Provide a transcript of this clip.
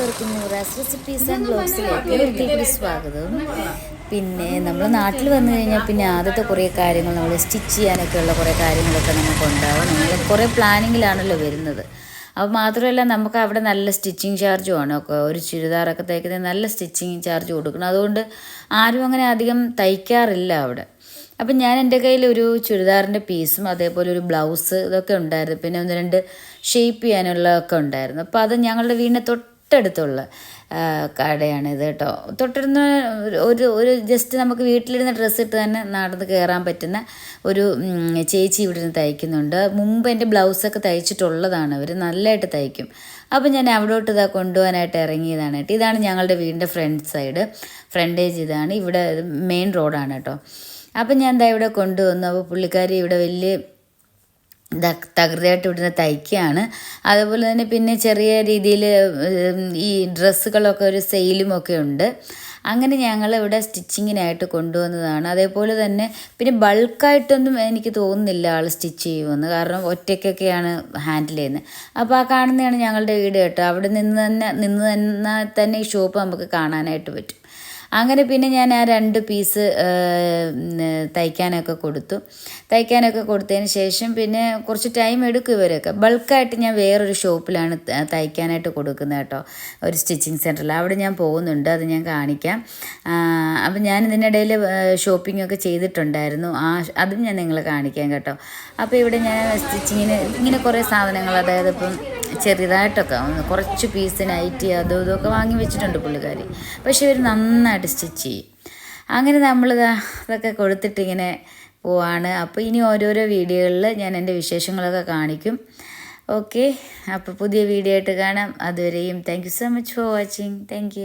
എല്ലാവർക്കും Noora's recipes and ബ്ലോഗ്സിലേക്ക് ഒരിക്കൽ സ്വാഗതം. പിന്നെ നമ്മൾ നാട്ടിൽ വന്നു കഴിഞ്ഞാൽ പിന്നെ ആദ്യത്തെ കുറേ കാര്യങ്ങൾ നമ്മൾ സ്റ്റിച്ച് ചെയ്യാനൊക്കെ ഉള്ള കുറേ കാര്യങ്ങളൊക്കെ നമുക്ക് ഉണ്ടാവും നമ്മൾ കുറേ പ്ലാനിങ്ങിലാണല്ലോ വരുന്നത്. അപ്പോൾ മാത്രമല്ല നമുക്ക് അവിടെ നല്ല സ്റ്റിച്ചിങ് ചാർജും ആണ്. ഒക്കെ ഒരു ചുരിദാറൊക്കെ തയ്ക്കുന്നത് നല്ല സ്റ്റിച്ചിങ് ചാർജ് കൊടുക്കണം. അതുകൊണ്ട് ആരും അങ്ങനെ അധികം തയ്ക്കാറില്ല അവിടെ. അപ്പം ഞാൻ എന്റെ കയ്യിൽ ഒരു ചുരിദാറിന്റെ പീസും അതേപോലെ ഒരു ബ്ലൗസ് ഇതൊക്കെ ഉണ്ടായിരുന്നു. പിന്നെ ഒന്ന് രണ്ട് ഷേപ്പ് ചെയ്യാനുള്ളതൊക്കെ ഉണ്ടായിരുന്നു. അപ്പോൾ അത് ഞങ്ങളുടെ വീടിന്റെ തൊട്ടടുത്തുള്ള കടയാണിത് കേട്ടോ. തൊട്ടിരുന്ന ഒരു ഒരു ജസ്റ്റ് നമുക്ക് വീട്ടിലിരുന്ന് ഡ്രസ്സ് ഇട്ട് തന്നെ നടന്ന് കയറാൻ പറ്റുന്ന ഒരു ചേച്ചി ഇവിടെ നിന്ന് തയ്ക്കുന്നുണ്ട്. മുമ്പ് എന്റെ ബ്ലൗസൊക്കെ തയ്ച്ചിട്ടുള്ളതാണ് അവർ നല്ലതായിട്ട് തയ്ക്കും. അപ്പോൾ ഞാൻ അവിടോട്ട് ഇതാ കൊണ്ടുപോകാനായിട്ട് ഇറങ്ങിയതാണ് കേട്ടോ. ഇതാണ് ഞങ്ങളുടെ വീടിന്റെ ഫ്രണ്ട് സൈഡ് ഫ്രണ്ടേജ് ഇതാണ്. ഇവിടെ മെയിൻ റോഡാണ് കേട്ടോ. അപ്പം ഞാൻ എന്താ ഇവിടെ കൊണ്ടുവന്നു. അപ്പോൾ പുള്ളിക്കാരി ഇവിടെ വലിയ തകൃതിയായിട്ട് ഇവിടുന്ന് തയ്ക്കുകയാണ്. അതുപോലെ തന്നെ പിന്നെ ചെറിയ രീതിയിൽ ഈ ഡ്രസ്സുകളൊക്കെ ഒരു സെയിലും ഒക്കെ ഉണ്ട്. അങ്ങനെ ഞങ്ങൾ ഇവിടെ സ്റ്റിച്ചിങ്ങിനായിട്ട് കൊണ്ടുവന്നതാണ്. അതേപോലെ തന്നെ പിന്നെ ബൾക്കായിട്ടൊന്നും എനിക്ക് തോന്നുന്നില്ല ആൾ സ്റ്റിച്ച് ചെയ്യുമെന്ന്. കാരണം ഒറ്റയ്ക്കൊക്കെയാണ് ഹാൻഡിൽ ചെയ്യുന്നത്. അപ്പോൾ ആ കാണുന്നതാണ് ഞങ്ങളുടെ വീട് കേട്ടോ. അവിടെ നിന്ന് തന്നെ നിന്ന് തന്നെ തന്നെ ഈ ഷോപ്പ് നമുക്ക് കാണാനായിട്ട് പറ്റും. അങ്ങനെ പിന്നെ ഞാൻ ആ രണ്ട് പീസ് തയ്ക്കാനൊക്കെ കൊടുത്തു. തയ്ക്കാനൊക്കെ കൊടുത്തതിന് ശേഷം പിന്നെ കുറച്ച് ടൈം എടുക്കും ഇവരൊക്കെ. ബൾക്കായിട്ട് ഞാൻ വേറൊരു ഷോപ്പിലാണ് തയ്ക്കാനായിട്ട് കൊടുക്കുന്നത് കേട്ടോ. ഒരു സ്റ്റിച്ചിങ് സെന്ററിൽ അവിടെ ഞാൻ പോകുന്നുണ്ട്. അത് ഞാൻ കാണിക്കാം. അപ്പം ഞാൻ ഇതിനിടയിൽ ഷോപ്പിംഗ് ഒക്കെ ചെയ്തിട്ടുണ്ടായിരുന്നു. ആ അതും ഞാൻ നിങ്ങളെ കാണിക്കാം കേട്ടോ. അപ്പോൾ ഇവിടെ ഞാൻ സ്റ്റിച്ചിങ്ങിന് ഇങ്ങനെ കുറേ സാധനങ്ങൾ അതായത് ഇപ്പം ചെറുതായിട്ടൊക്കെ ഒന്ന് കുറച്ച് പീസ് നൈറ്റി അതും ഇതൊക്കെ വാങ്ങി വെച്ചിട്ടുണ്ട് പുള്ളിക്കാരി. പക്ഷെ ഇവർ നന്നായിട്ട് സ്റ്റിച്ച് ചെയ്യും. അങ്ങനെ നമ്മൾ അതൊക്കെ കൊടുത്തിട്ട് ഇങ്ങനെ പോവാണ്. അപ്പോൾ ഇനി ഓരോരോ വീഡിയോകളിൽ ഞാൻ എന്റെ വിശേഷങ്ങളൊക്കെ കാണിക്കും. ഓക്കെ അപ്പോൾ പുതിയ വീഡിയോ ആയിട്ട് കാണാം. അതുവരെയും thank you so much for watching thank